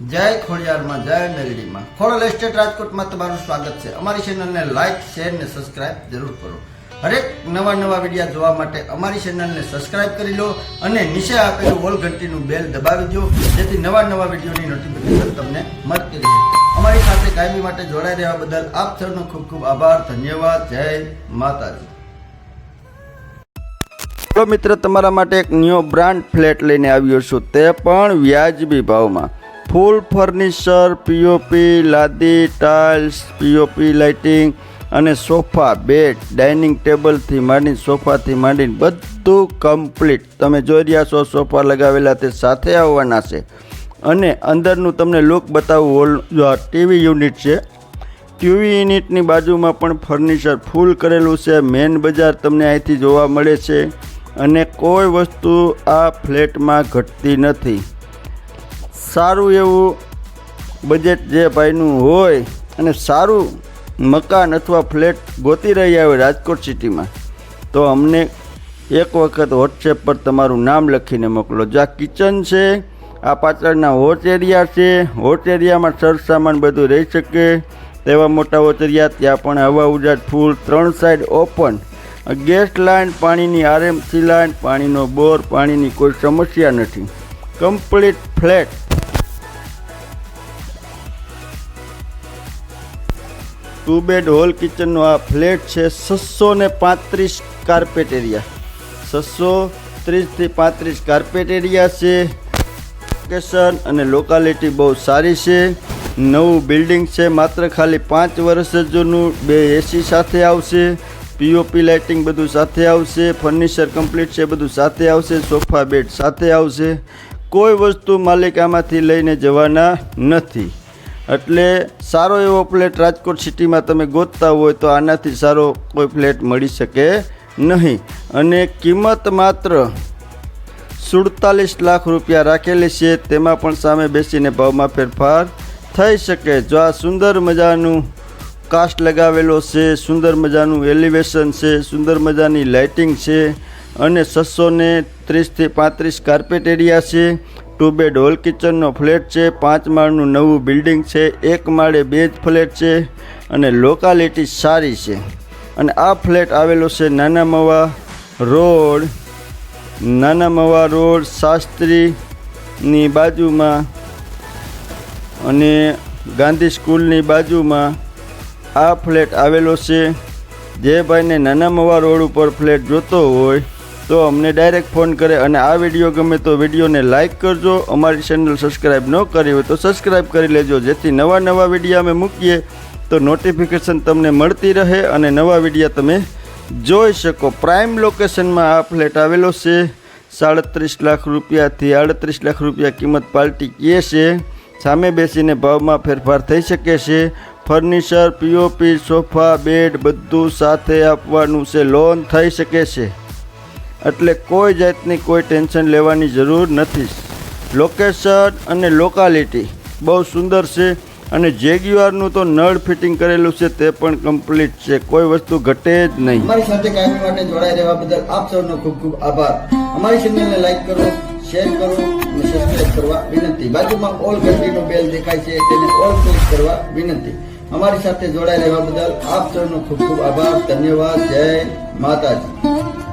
જય ખોડિયારમાં, જય મેલડીમાં ખોડલ એસ્ટેટ રાજકોટમાં તમારું સ્વાગત છે. અમારી ચેનલને લાઇક શેર ને સબસ્ક્રાઇબ જરૂર કરો. હરેક નવા નવા વિડીયા જોવા માટે અમારી ચેનલને સબસ્ક્રાઇબ કરી લો અને નીચે આપેલું ઓલ ઘંટીનું બેલ દબાવી દો, જેથી નવા નવા વિડીયોની નોટિફિકેશન તમને મળતી રહે. અમારી સાથે કાયમી માટે જોડાઈ રહેવા બદલ આપ સૌનો ખૂબ ખૂબ આભાર. ધન્યવાદ. જય માતાજી. મિત્ર, તમારા માટે એક ન્યૂ બ્રાન્ડ ફ્લેટ લઈને આવ્યો છું. તે પણ વ્યાજબી ભાવમાં. ફૂલ ફર્નિચર પીઓપી લાદી, ટાઇલ્સ પીઓપી લાઇટિંગ અને સોફા, બેડ, ડાઇનિંગ ટેબલથી માંડીને સોફાથી માંડીને બધું કમ્પ્લીટ. તમે જોઈ રહ્યા છો, સોફા લગાવેલા તે સાથે આવવાના છે. અને અંદરનું તમને લુક બતાવું, હોલ ટીવી યુનિટ છે. ટીવી યુનિટની બાજુમાં પણ ફર્નિચર ફૂલ કરેલું છે. મેન બજાર તમને અહીંથી જોવા મળે છે. અને કોઈ વસ્તુ આ ફ્લેટમાં ઘટતી નથી. સારું એવું બજેટ જે ભાઈનું હોય અને સારું મકાન અથવા ફ્લેટ ગોતી રહ્યા હોય રાજકોટ સિટીમાં તો અમને એક વખત વોટ્સએપ પર તમારું નામ લખીને મોકલો. જો આ કિચન છે, આ પાછળના હોટ એરિયા છે હોટ એરિયામાં સરસામાન બધું રહી શકે તેવા મોટા વોચ એરિયા ત્યાં પણ હવા ઉજાટ ફૂલ ત્રણ સાઈડ ઓપન ગેસ લાઇન પાણીની આરએમસી લાઇન પાણીનો બોર, પાણીની કોઈ સમસ્યા નથી. Complete flat two bed hall કિચનનો આ ફ્લેટ છે છસો ને પાંત્રીસ કાર્પેટ એરિયા. છસો ત્રીસથી પાંત્રીસ કાર્પેટ એરિયા છે. લોકેશન અને લોકાલિટી બહુ સારી છે. નવું બિલ્ડિંગ છે, માત્ર ખાલી પાંચ વર્ષ જ જૂનું, બે એસી સાથે આવશે પીઓપી લાઇટિંગ બધું સાથે આવશે ફર્નિચર કમ્પ્લીટ છે, બધું સાથે આવશે સોફા બેડ સાથે આવશે. કોઈ વસ્તુ માલિક આમાંથી લઈને જવાના નથી. એટલે સારો એવો ફ્લેટ રાજકોટ સિટીમાં તમે ગોતતા હોય તો આનાથી સારો કોઈ ફ્લેટ મળી શકે નહીં. અને કિંમત માત્ર સુડતાલીસ લાખ રૂપિયા રાખેલી છે, તેમાં પણ સામે બેસીને ભાવમાં ફેરફાર થઈ શકે. જો આ સુંદર મજાનું કાસ્ટ લગાવેલો છે, સુંદર મજાનું એલિવેશન છે, સુંદર મજાની લાઇટિંગ છે અને છસો ને ત્રીસથી પાંત્રીસ કાર્પેટ એરિયા છે ટુ બેડ હોલ કિચનનો ફ્લેટ છે, પાંચ માળનું નવું બિલ્ડિંગ છે, એક માળે બે જ ફ્લેટ છે અને લોકાલિટી સારી છે. અને આ ફ્લેટ આવેલો છે નાના મવા રોડ, નાના મવા રોડ શાસ્ત્રીની બાજુમાં અને ગાંધી સ્કૂલની બાજુમાં આ ફ્લેટ આવેલો છે. જે ભાઈને નાના મવા રોડ ઉપર ફ્લેટ જોતો હોય તો અમને ડાયરેક્ટ ફોન કરે અને આ વીડિયો ગમે તો વિડીયોને લાઇક કરજો. અમારી ચેનલ સબસ્ક્રાઈબ ન કરી હોય તો સબસ્ક્રાઈબ કરી લેજો. જેથી નવા નવા વીડિયો અમે મૂકીએ તો નોટિફિકેશન તમને મળતી રહે અને નવા વીડિયો તમે જોઈ શકો. પ્રાઇમ લોકેશનમાં આ ફ્લેટ આવેલો છે. સાડત્રીસ લાખ રૂપિયાથી આડત્રીસ લાખ રૂપિયા કિંમત પાલટી કહે છે. સામે બેસીને ભાવમાં ફેરફાર થઈ શકે છે. ફર્નિચર પીઓપી સોફા બેડ બધું સાથે આપવાનું છે. લોન થઈ શકે છે. એટલે કોઈ જાતની કોઈ ટેન્શન લેવાની જરૂર નથી. લોકેશન અને લોકાલિટી બહુ સુંદર છે અને જેગ્યુઆરનું તો નળ ફિટિંગ કરેલું છે તે પણ કમ્પ્લીટ છે. કોઈ વસ્તુ ઘટે જ નહીં. અમારી સાથે કાયમી માટે જોડાઈ રહેવા બદલ આપ સૌનો ખૂબ ખૂબ આભાર. અમારી ચેનલને લાઈક કરો શેર કરો અને સબસ્ક્રાઇબ કરવા વિનંતી. બાજુમાં ઓલ ઘંટીનો બેલ દેખાય છે તેને ઓલ ક્લિક કરવા વિનંતી. અમારી સાથે જોડાઈ રહેવા બદલ આપ સૌનો ખૂબ ખૂબ આભાર. ધન્યવાદ. જય માતાજી.